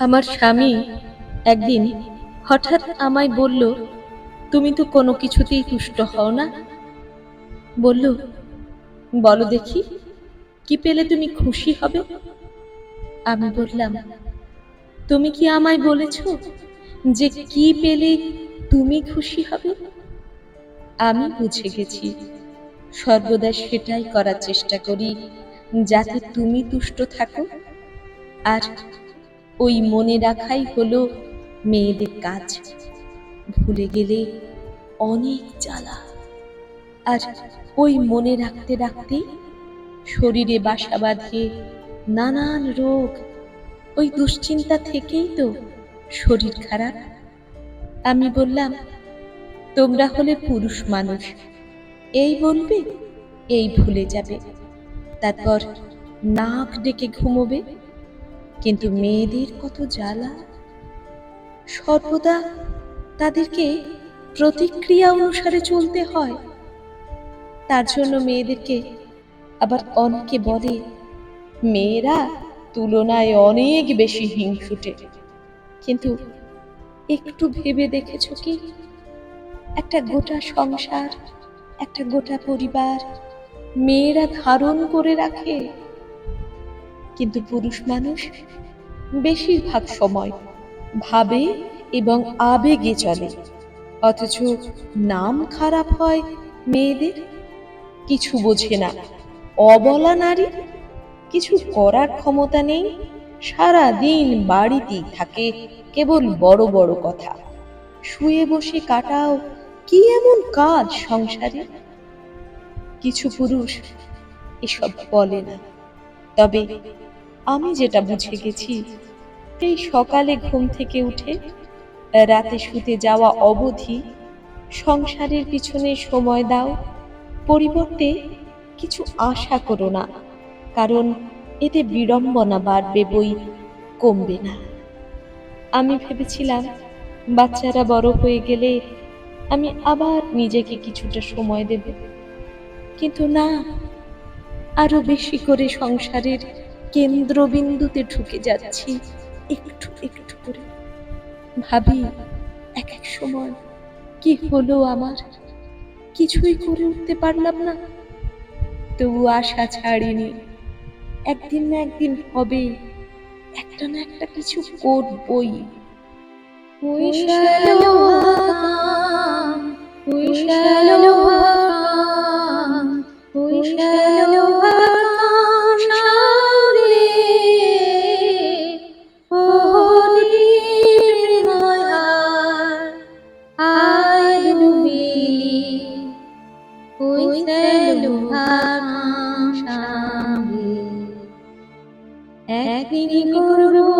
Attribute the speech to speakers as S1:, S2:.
S1: আমার স্বামী একদিন হঠাৎ আমায় বলল, তুমি তো কোনো কিছুতেই তুষ্ট হও না? বলল, বলো দেখি, কি পেলে তুমি খুশি হবে? আমি বললাম, তুমি কি আমায় বলেছ যে কি পেলে তুমি খুশি হবে? আমি বুঝে গেছি, সর্বদা সেটাই করার চেষ্টা করি, যাতে তুমি তুষ্ট থাকো আর ওই মনে রাখাই হলো মেয়েদের কাজ। ভুলে গেলে অনেক জ্বালা। আর ওই মনে রাখতে রাখতে শরীরে বাসা বাঁধে নানান রোগ, ওই দুশ্চিন্তা থেকেই তো শরীর খারাপ। আমি বললাম, তোমরা হলে পুরুষ মানুষ, এই বলবে, এই ভুলে যাবে। তারপর নাক ডেকে ঘুমোবে কিন্তু মেয়েদের কত জ্বালা? সর্বদা তাদেরকে প্রতিক্রিয়া অনুসারে চলতে হয়। তার জন্য মেয়েদেরকে আবার অনেকে বলে, মেয়েরা তুলনায় অনেক বেশি হিংসুটে। কিন্তু একটু ভেবে দেখেছ কি? একটা গোটা সংসার, একটা গোটা পরিবার মেয়েরা ধারণ করে রাখে। কিন্তু পুরুষ মানুষ বেশিরভাগ সময় ভাবে এবং আবেগে চলে। অথচ নাম খারাপ হয় মেয়েদের, কিছু বোঝে না। অবলা নারী, কিছু করার ক্ষমতা নেই সারা দিন বাড়িতেই থাকে কেবল বড় বড় কথা। শুয়ে বসে কাটাও কি এমন কাজ সংসারে? কিছু পুরুষ এসব বলে না। তবে আমি যেটা বুঝে গেছি এই সকালে ঘুম থেকে উঠে, রাতে শুতে যাওয়া অবধি সংসারের পিছনে সময় দাও, পরিবর্তে কিছু আশা করো না, কারণ এতে বিড়ম্বনা বাড়বে বই কমবে না। আমি ভেবেছিলাম, বাচ্চারা বড় হয়ে গেলে আমি আবার নিজেকে কিছুটা সময় দেব। কিন্তু না, আরও বেশি করে সংসারের কেন্দ্রবিন্দুতে ঢুকে যাচ্ছি। একটু একটু করে। ভাবি, এক এক সময়, কি হলো আমার? কিছুই করে উঠতে পারলাম না। তবু আশা ছাড়িনি। একদিন না একদিন হবে, একটা না একটা কিছু করবই।
S2: We একদিন করুন